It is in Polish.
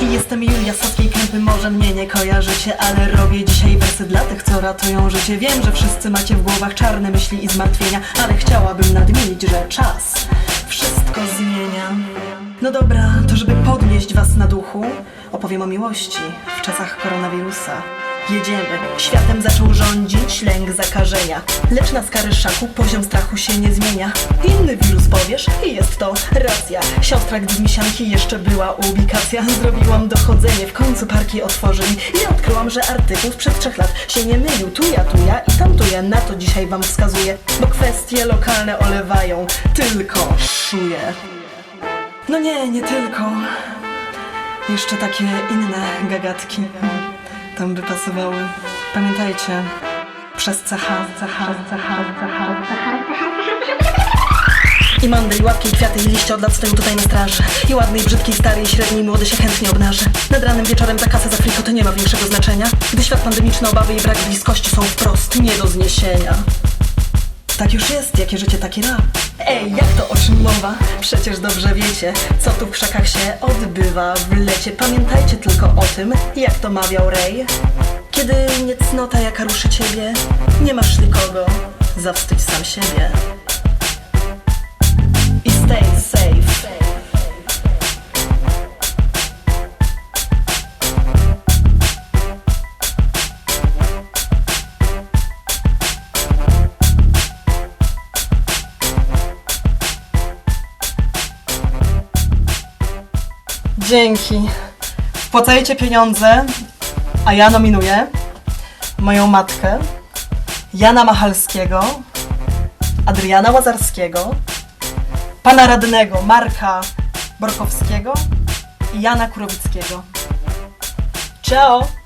I jestem Julia z Saskiej Kępy, może mnie nie kojarzycie Ale robię dzisiaj wersy dla tych, co ratują życie. Wiem, że wszyscy macie w głowach czarne myśli i zmartwienia Ale chciałabym nadmienić, że czas wszystko zmienia. No dobra, to żeby podnieść was na duchu Opowiem o miłości w czasach koronawirusa Jedziemy. Światem zaczął rządzić lęk zakażenia. Lecz na skary szaku poziom strachu się nie zmienia. Inny wirus powiesz i jest to racja. Siostra gdy misianki jeszcze była ubikacja. Zrobiłam dochodzenie, w końcu parki otworzyli. I odkryłam, że artykuł sprzed trzech lat się nie mylił. Tu ja, tu ja i tam tu ja. Na to dzisiaj wam wskazuję. Bo kwestie lokalne olewają. Tylko szuję. No nie, nie tylko. Jeszcze takie inne gagatki tam by pasowały. Pamiętajcie, przez CH, CH, CH, CH, mandy, i łapki, i kwiaty, i liście od lat stoją tutaj na straży. I ładny, i brzydki, i stary, i średni, i młody się chętnie obnaży. Nad ranym wieczorem za kasę, za friko to nie ma większego znaczenia. Gdy świat pandemiczny, obawy i brak bliskości są wprost nie do zniesienia tak już jest, jakie życie, taki rap. Ej, jak to o czym mowa? Przecież dobrze wiecie, co tu w krzakach się odbywa w lecie. Pamiętajcie tylko o tym, jak to mawiał Ray. Kiedy niecnota jaka ruszy ciebie, nie masz nikogo, zawstydź sam siebie. Dzięki. Wpłacajcie pieniądze, a ja nominuję moją matkę, Jana Machalskiego, Adriana Łazarskiego, pana radnego Marka Borkowskiego i Jana Kurowickiego. Ciao!